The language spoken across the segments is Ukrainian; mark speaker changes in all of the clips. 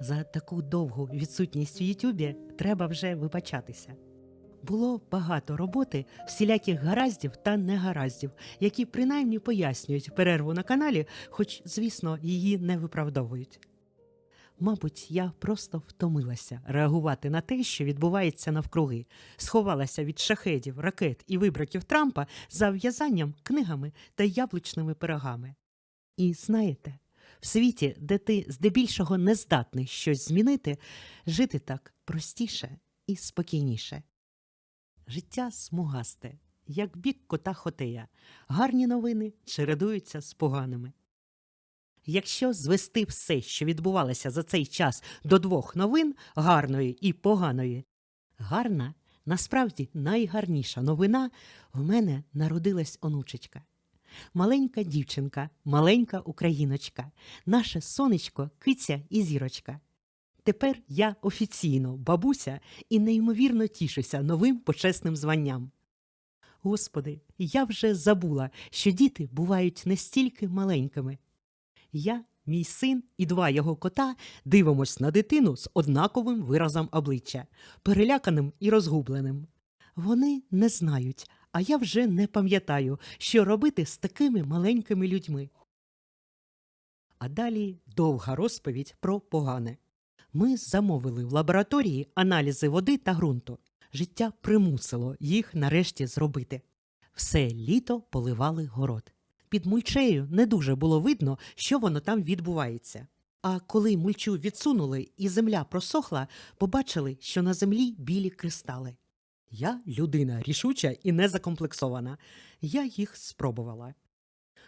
Speaker 1: За таку довгу відсутність в Ютубі треба вже вибачатися. Було багато роботи, всіляких гараздів та негараздів, які принаймні пояснюють перерву на каналі, хоч, звісно, її не виправдовують. Мабуть, я просто втомилася реагувати на те, що відбувається навкруги, сховалася від шахедів, ракет і вибраків Трампа за в'язанням, книгами та яблучними пирогами. І знаєте, в світі, де ти здебільшого не здатний щось змінити, жити так простіше і спокійніше. Життя смугасте, як бік кота Хотея. Гарні новини чередуються з поганими. Якщо звести все, що відбувалося за цей час до двох новин гарної і поганої, гарна, насправді найгарніша новина в мене народилась онучечка. Маленька дівчинка, маленька україночка, наше сонечко, киця і зірочка. Тепер я офіційно бабуся і неймовірно тішуся новим почесним званням. Господи, я вже забула, що діти бувають настільки маленькими. Я, мій син і два його кота дивимось на дитину з однаковим виразом обличчя, переляканим і розгубленим. Вони не знають, а я вже не пам'ятаю, що робити з такими маленькими людьми. А далі довга розповідь про погане. Ми замовили в лабораторії аналізи води та ґрунту. Життя примусило їх нарешті зробити. Все літо поливали город. Під мульчею не дуже було видно, що воно там відбувається. А коли мульчу відсунули і земля просохла, побачили, що на землі білі кристали. Я людина рішуча і незакомплексована. Я їх спробувала.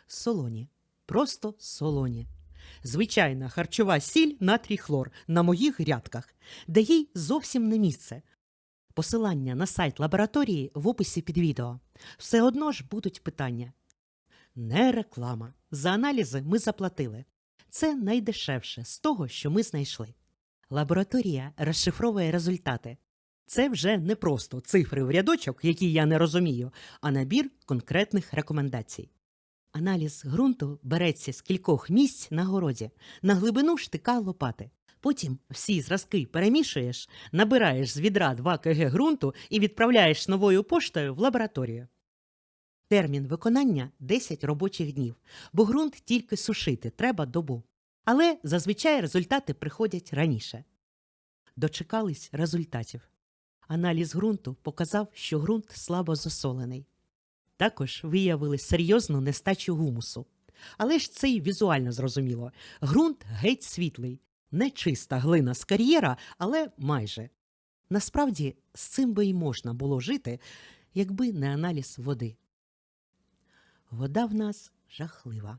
Speaker 1: Солоні, просто солоні. Звичайна харчова сіль натрій хлор на моїх грядках, де їй зовсім не місце. Посилання на сайт лабораторії в описі під відео. Все одно ж будуть питання. Не реклама. За аналізи ми заплатили. Це найдешевше з того, що ми знайшли. Лабораторія розшифровує результати. Це вже не просто цифри в рядочок, які я не розумію, а набір конкретних рекомендацій. Аналіз ґрунту береться з кількох місць на городі, на глибину штика лопати. Потім всі зразки перемішуєш, набираєш з відра 2 кг ґрунту і відправляєш новою поштою в лабораторію. Термін виконання 10 робочих днів, бо ґрунт тільки сушити треба добу. Але зазвичай результати приходять раніше. Дочекались результатів. Аналіз ґрунту показав, що ґрунт слабо засолений. Також виявили серйозну нестачу гумусу. Але ж це й візуально зрозуміло. Ґрунт геть світлий, не чиста глина з кар'єра, але майже. Насправді, з цим би й можна було жити, якби не аналіз води. Вода в нас жахлива.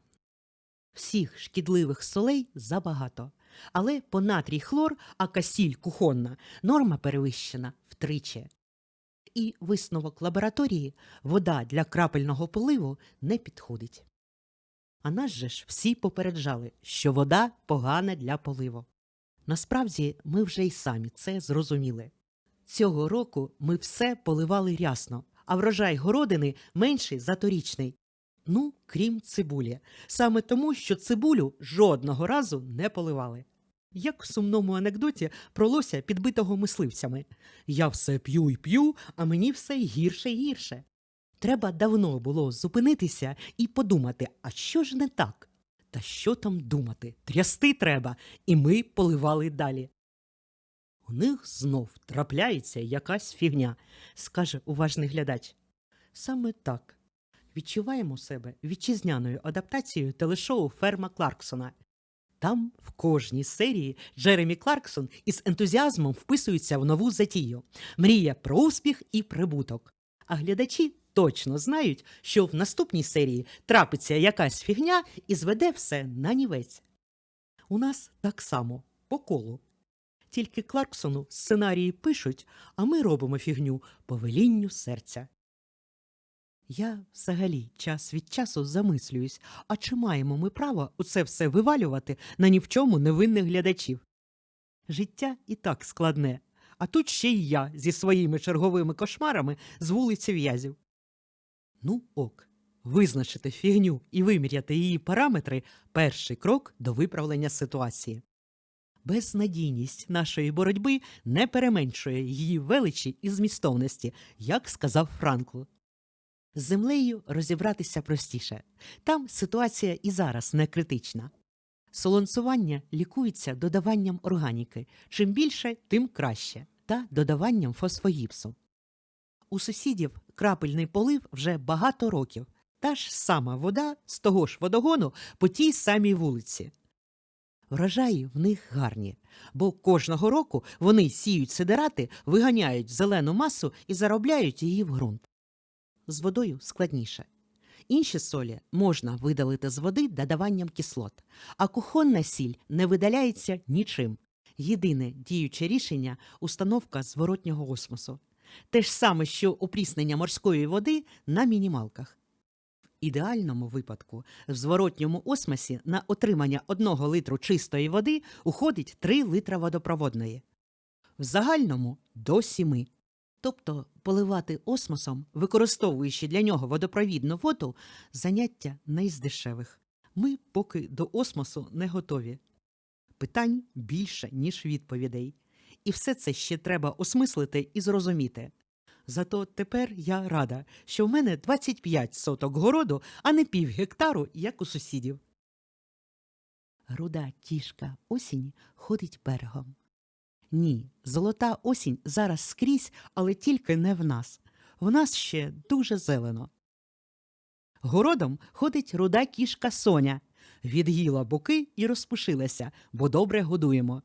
Speaker 1: Всіх шкідливих солей забагато. Але по натрій хлор, а касіль кухонна, норма перевищена втричі. І висновок лабораторії вода для крапельного поливу не підходить. А нас же ж всі попереджали, що вода погана для поливу. Насправді ми вже й самі це зрозуміли. Цього року ми все поливали рясно, а врожай городини менший за торічний. Ну, крім цибулі, саме тому, що цибулю жодного разу не поливали. Як в сумному анекдоті про лося, підбитого мисливцями. Я все п'ю і п'ю, а мені все гірше й гірше. Треба давно було зупинитися і подумати, а що ж не так? Та що там думати? Трясти треба, і ми поливали далі. У них знов трапляється якась фігня, скаже уважний глядач. Саме так. Відчуваємо себе вітчизняною адаптацією телешоу Ферма Кларксона. Там в кожній серії Джеремі Кларксон із ентузіазмом вписується в нову затію, мріє про успіх і прибуток. А глядачі точно знають, що в наступній серії трапиться якась фігня і зведе все на нівець. У нас так само по колу. Тільки Кларксону сценарії пишуть, а ми робимо фігню по велінню серця. Я взагалі час від часу замислююсь, а чи маємо ми право оце все вивалювати на ні в чому невинних глядачів? Життя і так складне, а тут ще й я зі своїми черговими кошмарами з вулиці в'язів. Ну ок, визначити фігню і виміряти її параметри перший крок до виправлення ситуації. Безнадійність нашої боротьби не переменшує її величі і змістовності, як сказав Франкл. З землею розібратися простіше. Там ситуація і зараз не критична. Солонцювання лікується додаванням органіки. Чим більше, тим краще, та додаванням фосфогіпсу. У сусідів крапельний полив вже багато років. Та ж сама вода з того ж водогону по тій самій вулиці. Врожаї в них гарні, бо кожного року вони сіють сидерати, виганяють зелену масу і заробляють її в ґрунт. З водою складніше. Інші солі можна видалити з води додаванням кислот, а кухонна сіль не видаляється нічим. Єдине діюче рішення установка зворотнього осмосу. Те ж саме, що опріснення морської води на мінімалках. В ідеальному випадку в зворотньому осмосі на отримання одного литру чистої води уходить 3 литра водопроводної. В загальному до 7. Тобто поливати осмосом, використовуючи для нього водопровідну воду, заняття не із дешевих. Ми поки до осмосу не готові. Питань більше, ніж відповідей. І все це ще треба осмислити і зрозуміти. Зато тепер я рада, що в мене 25 соток городу, а не пів гектару, як у сусідів. Руда кішка осінь ходить берегом. Ні, золота осінь зараз скрізь, але тільки не в нас. В нас ще дуже зелено. Городом ходить руда кішка Соня. Від'їла боки і розпушилася, бо добре годуємо.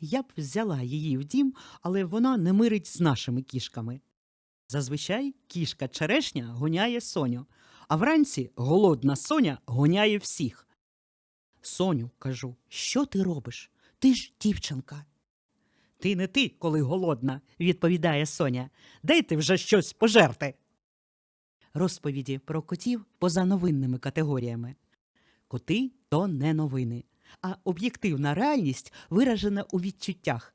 Speaker 1: Я б взяла її в дім, але вона не мирить з нашими кішками. Зазвичай кішка черешня гоняє Соню, а вранці голодна Соня гоняє всіх. Соню, кажу, що ти робиш? Ти ж дівчинка. Ти не ти, коли голодна, відповідає Соня. Дайте вже щось пожерти. Розповіді про котів поза новинними категоріями. Коти то не новини, а об'єктивна реальність виражена у відчуттях.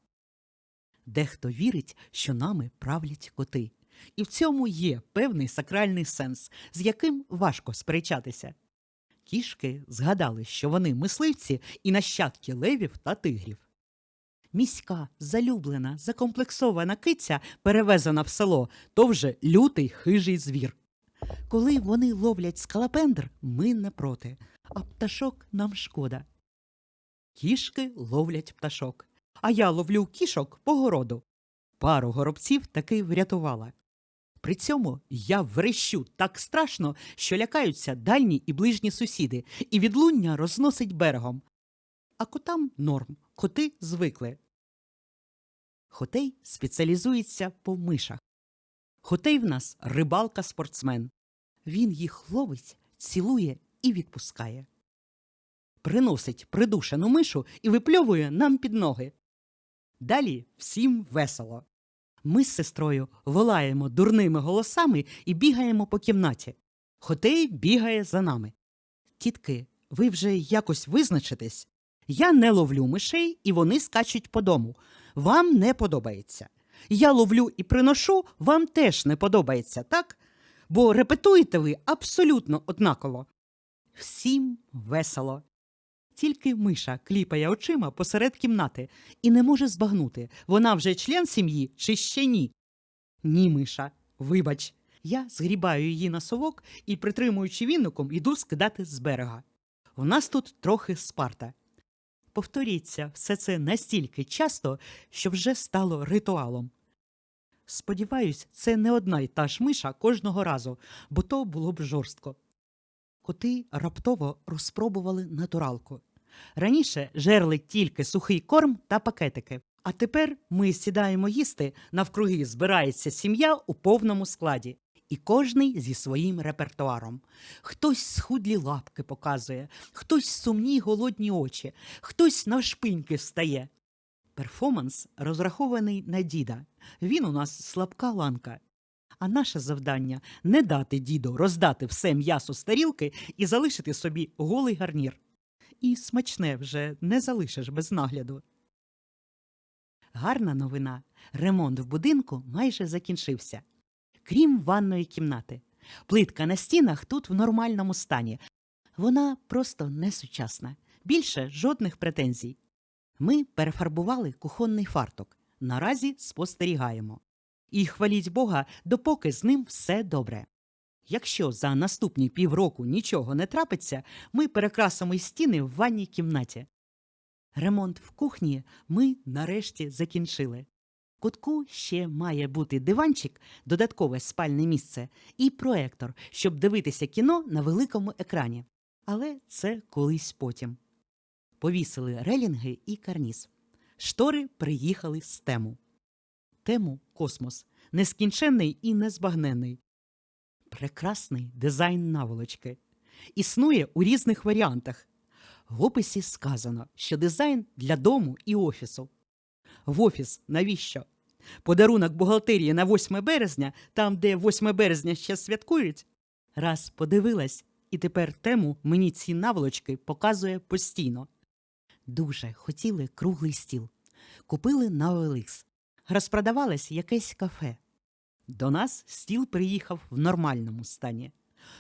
Speaker 1: Дехто вірить, що нами правлять коти. І в цьому є певний сакральний сенс, з яким важко сперечатися. Кішки згадали, що вони мисливці і нащадки левів та тигрів. Міська, залюблена, закомплексована киця, перевезена в село, то вже лютий хижий звір. Коли вони ловлять скалопендр, ми не проти, а пташок нам шкода. Кішки ловлять пташок, а я ловлю кішок по городу. Пару горобців таки врятувала. При цьому я врещу так страшно, що лякаються дальні і ближні сусіди, і відлуння розносить берегом. А котам норм, коти звикли. Хотей спеціалізується по мишах. Хотей в нас рибалка-спортсмен. Він їх ловить, цілує і відпускає. Приносить придушену мишу і випльовує нам під ноги. Далі всім весело. Ми з сестрою волаємо дурними голосами і бігаємо по кімнаті. Хотей бігає за нами. Тітки, ви вже якось визначитесь. Я не ловлю мишей, і вони скачуть по дому. Вам не подобається. Я ловлю і приношу, вам теж не подобається, так? Бо репетуєте ви абсолютно однаково. Всім весело. Тільки миша кліпає очима посеред кімнати і не може збагнути, вона вже член сім'ї чи ще ні. Ні, миша, вибач. Я згрібаю її на совок і, притримуючи віником, іду скидати з берега. У нас тут трохи спарта. Повторіться все це настільки часто, що вже стало ритуалом. Сподіваюсь, це не одна й та ж миша кожного разу, бо то було б жорстко. Коти раптово розпробували натуралку. Раніше жерли тільки сухий корм та пакетики, а тепер ми сідаємо їсти, навкруги збирається сім'я у повному складі, і кожний зі своїм репертуаром. Хтось схудлі лапки показує, хтось сумні голодні очі, хтось навшпиньки встає. Перформанс розрахований на діда. Він у нас слабка ланка. А наше завдання не дати діду роздати все м'ясо з тарілки і залишити собі голий гарнір. І смачне вже не залишиш без нагляду. Гарна новина. Ремонт в будинку майже закінчився. Крім ванної кімнати. Плитка на стінах тут в нормальному стані. Вона просто несучасна. Більше жодних претензій. Ми перефарбували кухонний фартук. Наразі спостерігаємо. І хваліть Бога, допоки з ним все добре. Якщо за наступні півроку нічого не трапиться, ми перекрасимо й стіни в ванній кімнаті. Ремонт в кухні ми нарешті закінчили. Кутку ще має бути диванчик, додаткове спальне місце і проектор, щоб дивитися кіно на великому екрані. Але це колись потім. Повісили релінги і карніз. Штори приїхали з тему. Тему космос нескінченний і незбагненний. Прекрасний дизайн наволочки. Існує у різних варіантах. В описі сказано, що дизайн для дому і офісу. В офіс навіщо? Подарунок бухгалтерії на 8 березня, там, де 8 березня ще святкують. Раз подивилась, і тепер тему мені ці наволочки показує постійно. Дуже хотіли круглий стіл. Купили на OLX. Розпродавалось якесь кафе. До нас стіл приїхав в нормальному стані.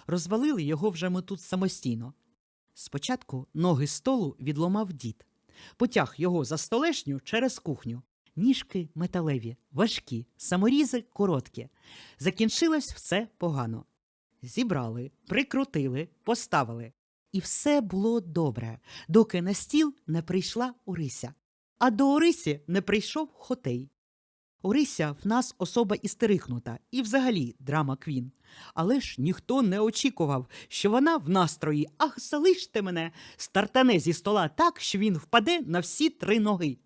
Speaker 1: Розвалили його вже ми тут самостійно. Спочатку ноги столу відломав дід. Потяг його за столешню через кухню. Ніжки металеві, важкі, саморізи короткі. Закінчилось все погано. Зібрали, прикрутили, поставили. І все було добре, доки на стіл не прийшла Орися. А до Орисі не прийшов Хотей. Орися в нас особа істерихнута і взагалі драма Квін. Але ж ніхто не очікував, що вона в настрої Ах, залиште мене стартане зі стола так, що він впаде на всі три ноги.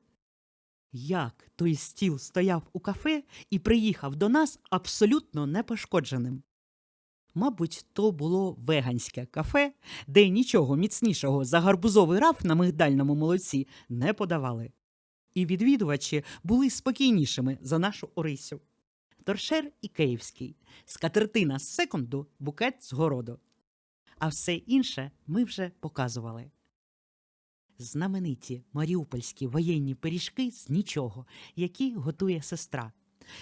Speaker 1: Як той стіл стояв у кафе і приїхав до нас абсолютно непошкодженим. Мабуть, то було веганське кафе, де нічого міцнішого за гарбузовий раф на мигдальному молоці не подавали. І відвідувачі були спокійнішими за нашу Орисю. Торшер і Київський, скатертина з секунду, букет з городу. А все інше ми вже показували. Знамениті маріупольські воєнні пиріжки з нічого, які готує сестра.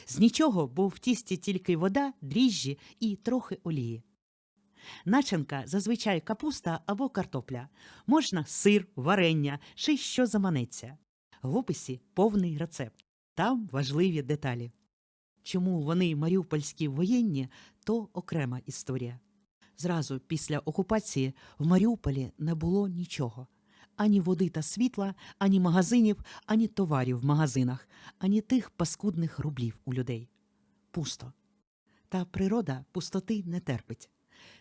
Speaker 1: З нічого, бо в тісті тільки вода, дріжджі і трохи олії. Начинка зазвичай капуста або картопля. Можна сир, варення чи що заманеться. В описі повний рецепт. Там важливі деталі. Чому вони маріупольські воєнні, то окрема історія. Зразу після окупації в Маріуполі не було нічого. Ані води та світла, ані магазинів, ані товарів в магазинах, ані тих паскудних рублів у людей. Пусто. Та природа пустоти не терпить.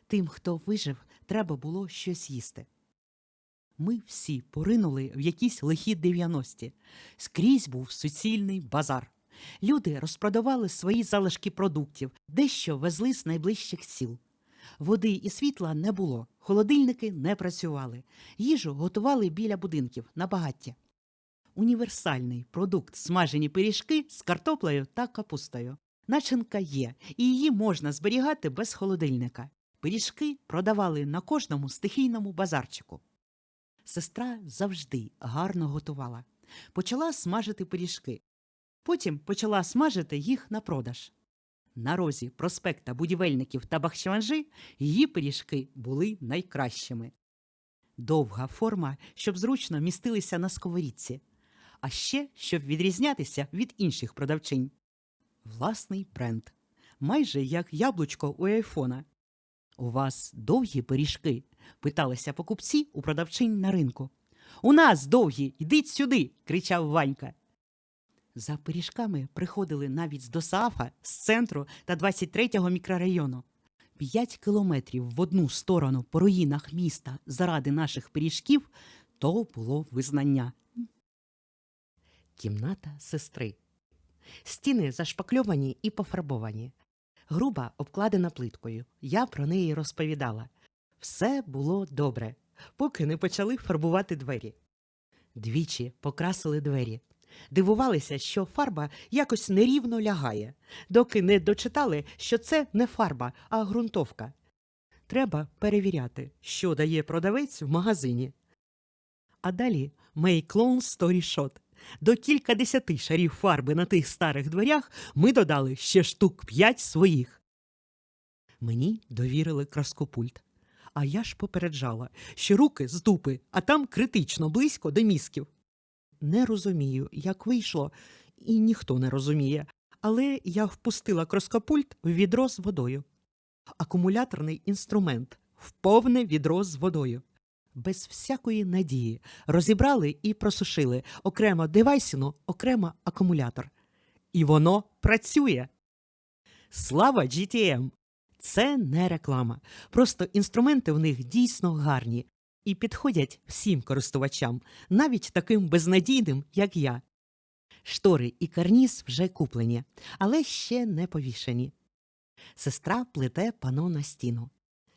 Speaker 1: Тим, хто вижив, треба було щось їсти. Ми всі поринули в якісь лихі 90-ті. Скрізь був суцільний базар. Люди розпродавали свої залишки продуктів, дещо везли з найближчих сіл. Води і світла не було, холодильники не працювали, їжу готували біля будинків на багатті. Універсальний продукт смажені пиріжки з картоплею та капустою. Начинка є, і її можна зберігати без холодильника. Пиріжки продавали на кожному стихійному базарчику. Сестра завжди гарно готувала. Почала смажити пиріжки. Потім почала смажити їх на продаж. На розі проспекта будівельників та Бахчеванжи її пиріжки були найкращими. Довга форма, щоб зручно містилися на сковорідці, а ще щоб відрізнятися від інших продавчинь. Власний бренд, майже як яблучко у айфона. У вас довгі пиріжки? питалися покупці у продавчинь на ринку. У нас довгі, йдіть сюди. кричав Ванька. За пиріжками приходили навіть з Досаафа, з центру та 23-го мікрорайону. П'ять кілометрів в одну сторону по руїнах міста заради наших пиріжків то було визнання. Кімната сестри. Стіни зашпакльовані і пофарбовані. Груба обкладена плиткою. Я про неї розповідала. Все було добре, поки не почали фарбувати двері. Двічі покрасили двері. Дивувалися, що фарба якось нерівно лягає, доки не дочитали, що це не фарба, а ґрунтовка. Треба перевіряти, що дає продавець в магазині. А далі Story Short. До кількадесяти шарів фарби на тих старих дверях ми додали ще штук п'ять своїх. Мені довірили краскопульт. А я ж попереджала, що руки з дупи, а там критично близько до мізків. Не розумію, як вийшло, і ніхто не розуміє. Але я впустила кроскопульт в відро з водою. Акумуляторний інструмент в повне відро з водою. Без всякої надії розібрали і просушили окремо девайсіну, окремо акумулятор. І воно працює. Слава GTM! Це не реклама. Просто інструменти в них дійсно гарні і підходять всім користувачам, навіть таким безнадійним, як я. Штори і карніз вже куплені, але ще не повішені. Сестра плете пано на стіну.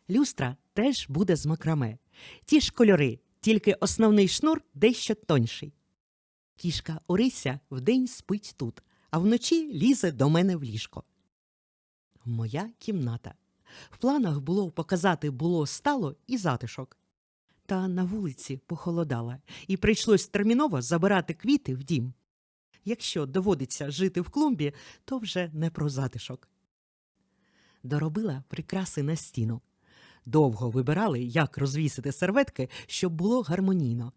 Speaker 1: Люстра теж буде з макраме. Ті ж кольори, тільки основний шнур дещо тонший. Кішка Орися вдень спить тут, а вночі лізе до мене в ліжко. Моя кімната. В планах було показати було стало і затишок. Та на вулиці похолодало, і прийшлось терміново забирати квіти в дім. Якщо доводиться жити в клумбі, то вже не про затишок. Доробила прикраси на стіну. Довго вибирали, як розвісити серветки, щоб було гармонійно.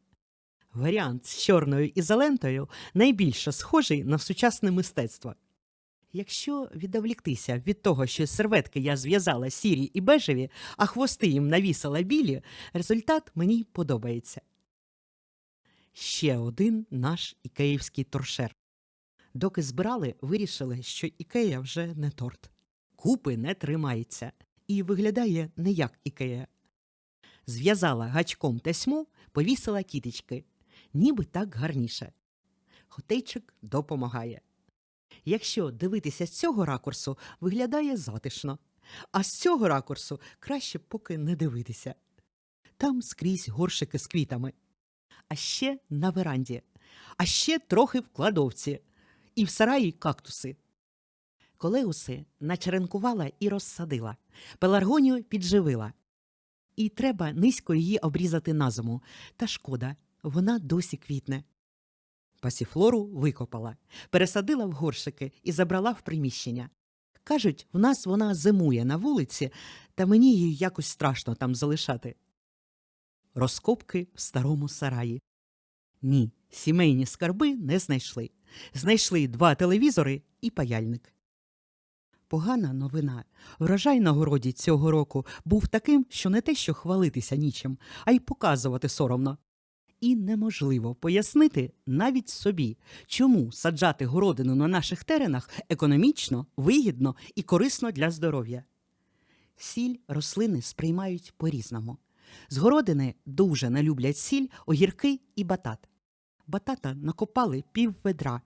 Speaker 1: Варіант з чорною ізолентою найбільше схожий на сучасне мистецтво. Якщо відволіктися від того, що серветки я зв'язала сірі і бежеві, а хвости їм навісила білі, результат мені подобається. Ще один наш ікеївський торшер. Доки збирали, вирішили, що ікея вже не торт. Купи не тримається і виглядає не як ікея. Зв'язала гачком тесьму, повісила кіточки. Ніби так гарніше. Хотейчик допомагає. Якщо дивитися з цього ракурсу, виглядає затишно, а з цього ракурсу краще поки не дивитися. Там скрізь горшики з квітами, а ще на веранді, а ще трохи в кладовці, і в сараї кактуси. Колеуси начеренкувала і розсадила, пеларгонію підживила. І треба низько її обрізати на зиму. Та шкода, вона досі квітне. Пасіфлору викопала, пересадила в горшики і забрала в приміщення. Кажуть, в нас вона зимує на вулиці, та мені її якось страшно там залишати. Розкопки в старому сараї. Ні, сімейні скарби не знайшли. Знайшли два телевізори і паяльник. Погана новина. Врожай на городі цього року був таким, що не те, що хвалитися нічим, а й показувати соромно. І неможливо пояснити навіть собі, чому саджати городину на наших теренах економічно, вигідно і корисно для здоров'я. Сіль рослини сприймають по-різному. З городини дуже не люблять сіль, огірки і батат. Батата накопали пів ведра.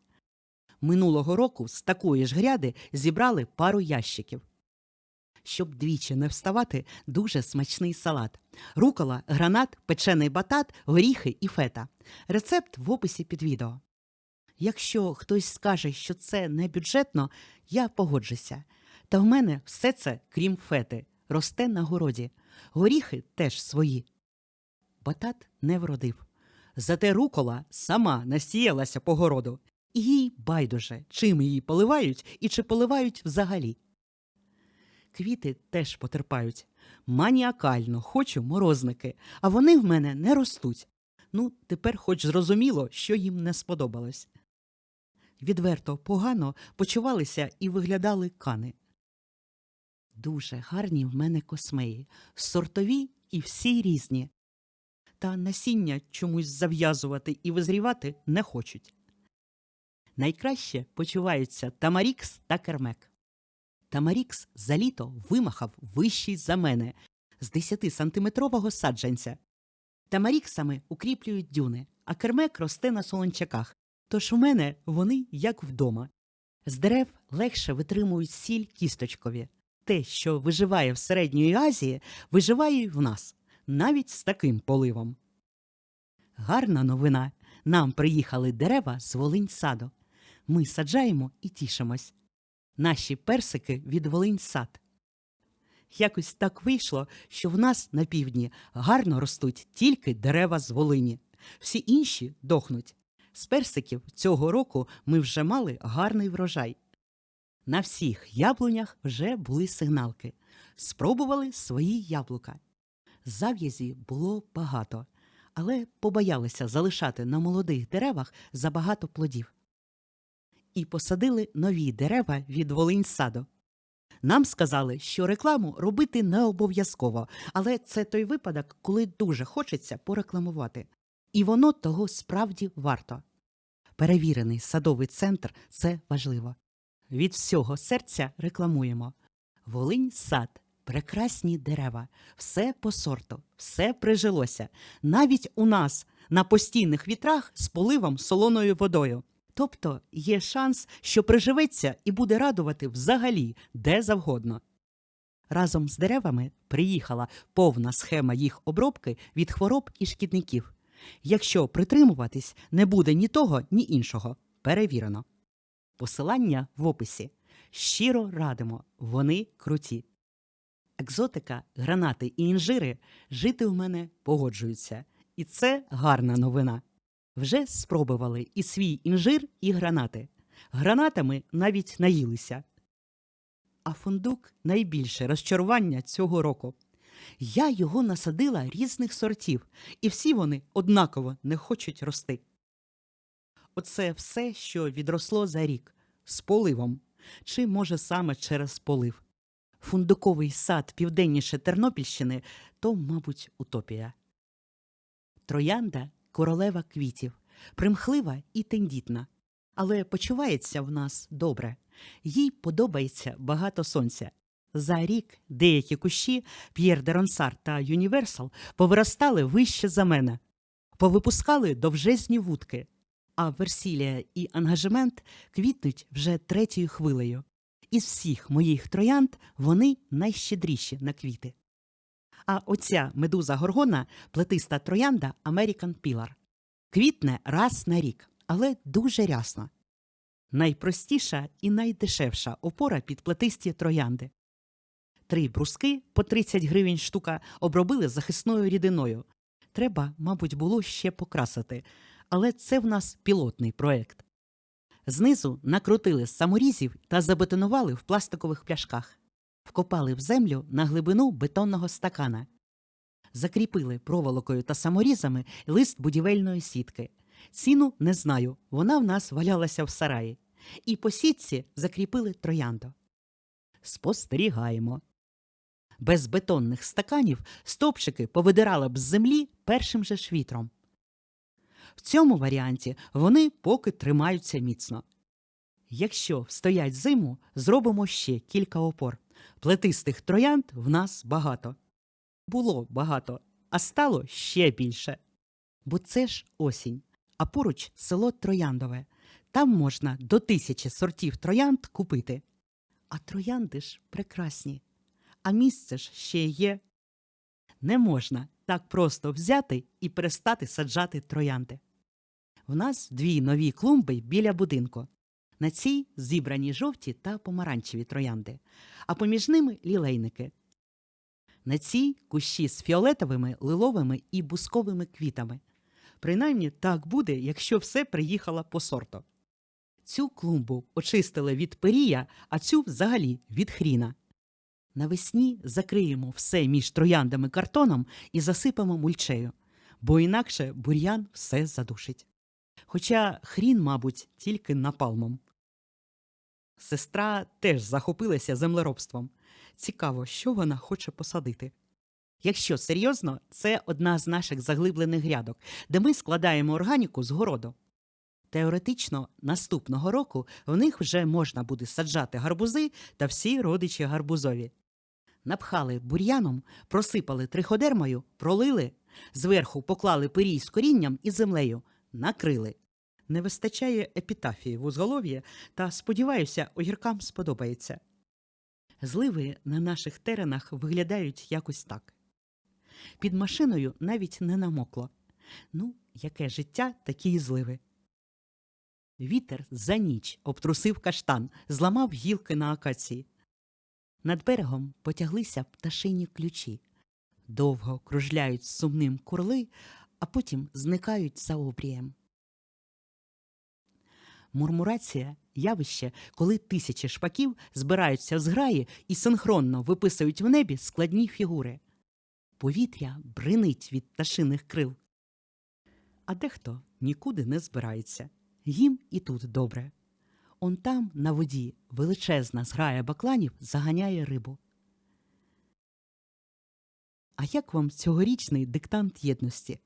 Speaker 1: Минулого року з такої ж гряди зібрали пару ящиків. Щоб двічі не вставати, дуже смачний салат. Рукола, гранат, печений батат, горіхи і фета. Рецепт в описі під відео. Якщо хтось скаже, що це не бюджетно, я погоджуся. Та в мене все це, крім фети, росте на городі. Горіхи теж свої. Батат не вродив. Зате рукола сама насіялася по городу. І їй байдуже, чим її поливають і чи поливають взагалі. Квіти теж потерпають. Маніакально хочу морозники, а вони в мене не ростуть. Ну, тепер хоч зрозуміло, що їм не сподобалось. Відверто погано почувалися і виглядали кани. Дуже гарні в мене космеї, сортові і всі різні. Та насіння чомусь зав'язувати і визрівати не хочуть. Найкраще почуваються Тамарікс та Кермек. Тамарікс за літо вимахав вищий за мене з 10-сантиметрового саджанця. Тамаріксами укріплюють дюни, а кермек росте на солончаках, тож у мене вони як вдома. З дерев легше витримують сіль кісточкові. Те, що виживає в Середньої Азії, виживає й в нас, навіть з таким поливом. Гарна новина. Нам приїхали дерева з Волинь-саду. Ми саджаємо і тішимось. Наші персики від Волинь-сад. Якось так вийшло, що в нас на півдні гарно ростуть тільки дерева з Волині. Всі інші дохнуть. З персиків цього року ми вже мали гарний врожай. На всіх яблунях вже були сигналки. Спробували свої яблука. Зав'язі було багато, але побоялися залишати на молодих деревах забагато плодів. І посадили нові дерева від Волиньсаду. Нам сказали, що рекламу робити не обов'язково, але це той випадок, коли дуже хочеться порекламувати. І воно того справді варто. Перевірений садовий центр це важливо. Від всього серця рекламуємо. Волинь сад, прекрасні дерева, все по сорту, все прижилося. Навіть у нас на постійних вітрах з поливом солоною водою. Тобто є шанс, що приживеться і буде радувати взагалі де завгодно. Разом з деревами приїхала повна схема їх обробки від хвороб і шкідників. Якщо притримуватись, не буде ні того, ні іншого. Перевірено. Посилання в описі. Щиро радимо, вони круті. Екзотика, гранати і інжири жити в мене погоджуються. І це гарна новина. Вже спробували і свій інжир, і гранати. Гранатами навіть наїлися. А фундук найбільше розчарування цього року. Я його насадила різних сортів, і всі вони однаково не хочуть рости. Оце все, що відросло за рік з поливом, чи, може, саме через полив. Фундуковий сад південніше Тернопільщини то, мабуть, утопія. Троянда королева квітів, примхлива і тендітна, але почувається в нас добре. Їй подобається багато сонця. За рік деякі кущі П'єр де Ронсар та Юніверсал повиростали вище за мене, повипускали довжезні вудки, а Версілія і ангажемент квітнуть вже третьою хвилею. Із всіх моїх троянд вони найщедріші на квіти. А оця медуза горгона плетиста троянда American Pillar. Квітне раз на рік, але дуже рясно. Найпростіша і найдешевша опора під плетисті троянди. Три бруски по 30 гривень штука обробили захисною рідиною. Треба, мабуть, було ще покрасити, але це в нас пілотний проект. Знизу накрутили саморізів та забетонували в пластикових пляшках, вкопали в землю на глибину бетонного стакана, закріпили проволокою та саморізами лист будівельної сітки. Ціну не знаю, вона в нас валялася в сараї. І по сітці закріпили троянду. Спостерігаємо. Без бетонних стаканів стовпчики повидирали б з землі першим же ж вітром. В цьому варіанті вони поки тримаються міцно. Якщо стоять зиму, зробимо ще кілька опор. Плетистих троянд в нас багато. Було багато, а стало ще більше. Бо це ж осінь, а поруч село Трояндове. Там можна до тисячі сортів троянд купити. А троянди ж прекрасні. А місце ж ще є. Не можна так просто взяти і перестати саджати троянди. В нас дві нові клумби біля будинку. На цій зібрані жовті та помаранчеві троянди, а поміж ними лілейники. На цій кущі з фіолетовими, лиловими і бусковими квітами. Принаймні так буде, якщо все приїхало по сорту. Цю клумбу очистили від перія, а цю взагалі від хріна. Навесні закриємо все між трояндами картоном і засипемо мульчею, бо інакше бур'ян все задушить. Хоча хрін, мабуть, тільки напалмом. Сестра теж захопилася землеробством. Цікаво, що вона хоче посадити. Якщо серйозно, це одна з наших заглиблених грядок, де ми складаємо органіку з городу. Теоретично, наступного року в них вже можна буде саджати гарбузи та всі родичі гарбузові. Напхали бур'яном, просипали триходермою, пролили, зверху поклали пирій з корінням і землею, накрили. Не вистачає епітафії в узголов'ї, та, сподіваюся, огіркам сподобається. Зливи на наших теренах виглядають якось так. Під машиною навіть не намокло. Ну, яке життя, такі й зливи. Вітер за ніч обтрусив каштан, зламав гілки на акації. Над берегом потяглися пташині ключі. Довго кружляють сумним курли, а потім зникають за обрієм. Мурмурація явище, коли тисячі шпаків збираються з граї і синхронно виписують в небі складні фігури. Повітря бринить від пташиних крил. А дехто нікуди не збирається. Їм і тут добре. Он там, на воді, величезна зграя бакланів заганяє рибу. А як вам цьогорічний диктант єдності?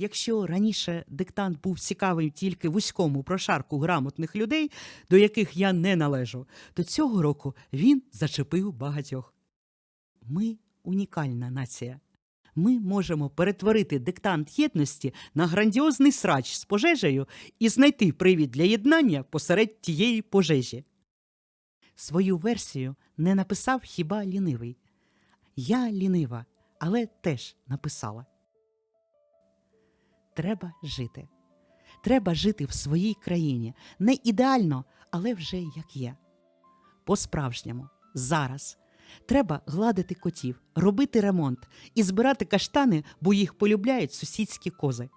Speaker 1: Якщо раніше диктант був цікавий тільки вузькому прошарку грамотних людей, до яких я не належу, то цього року він зачепив багатьох. Ми унікальна нація. Ми можемо перетворити диктант єдності на грандіозний срач з пожежею і знайти привід для єднання посеред тієї пожежі. Свою версію не написав хіба лінивий. Я лінива, але теж написала. Треба жити. Треба жити в своїй країні. Не ідеально, але вже як є. По-справжньому, зараз. Треба гладити котів, робити ремонт і збирати каштани, бо їх полюбляють сусідські кози.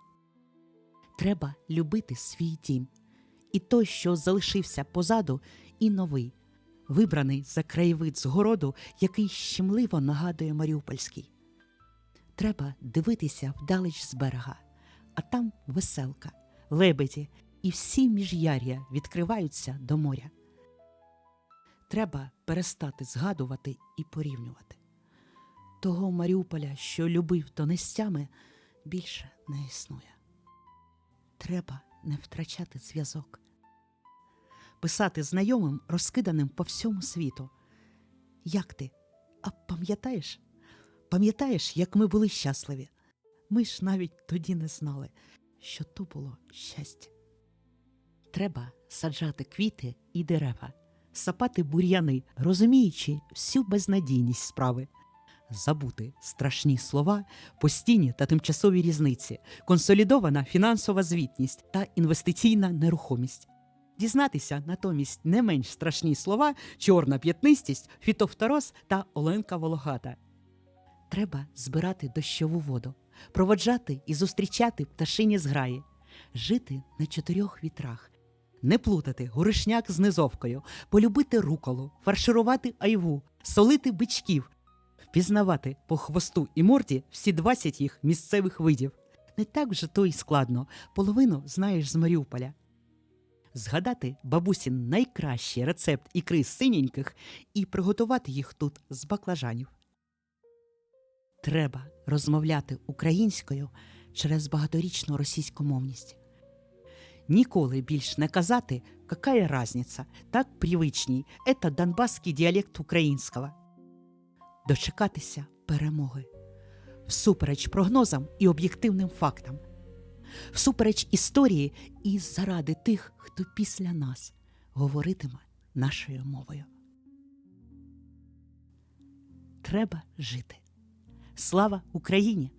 Speaker 1: Треба любити свій дім. І той, що залишився позаду, і новий, вибраний за краєвид з городу, який щемливо нагадує Маріупольський. Треба дивитися вдалеч з берега, а там веселка, лебеді і всі міжяр'я відкриваються до моря. Треба перестати згадувати і порівнювати. Того Маріуполя, що любив тонестями, більше не існує. Треба не втрачати зв'язок, писати знайомим, розкиданим по всьому світу. Як ти? А пам'ятаєш? Пам'ятаєш, як ми були щасливі? Ми ж навіть тоді не знали, що то було щастя. Треба саджати квіти і дерева, сапати бур'яни, розуміючи всю безнадійність справи, забути страшні слова, постійні та тимчасові різниці, консолідована фінансова звітність та інвестиційна нерухомість. Дізнатися натомість не менш страшні слова, чорна п'ятнистість, фітофтороз та Оленка Вологата. Треба збирати дощову воду, проводжати і зустрічати пташині зграї, жити на чотирьох вітрах, не плутати горишняк з низовкою, полюбити руколу, фарширувати айву, солити бичків, впізнавати по хвосту і морді всі 20 їх місцевих видів. Не так вже то й складно, половину знаєш з Маріуполя. Згадати бабусін найкращий рецепт ікри синеньких і приготувати їх тут з баклажанів. Треба розмовляти українською через багаторічну російськомовність. Ніколи більш не казати, какая разница, так привичній, это донбасский діалект українського. Дочекатися перемоги. Всупереч прогнозам і об'єктивним фактам. Всупереч історії і заради тих, хто після нас говоритиме нашою мовою. Треба жити. Слава Україні!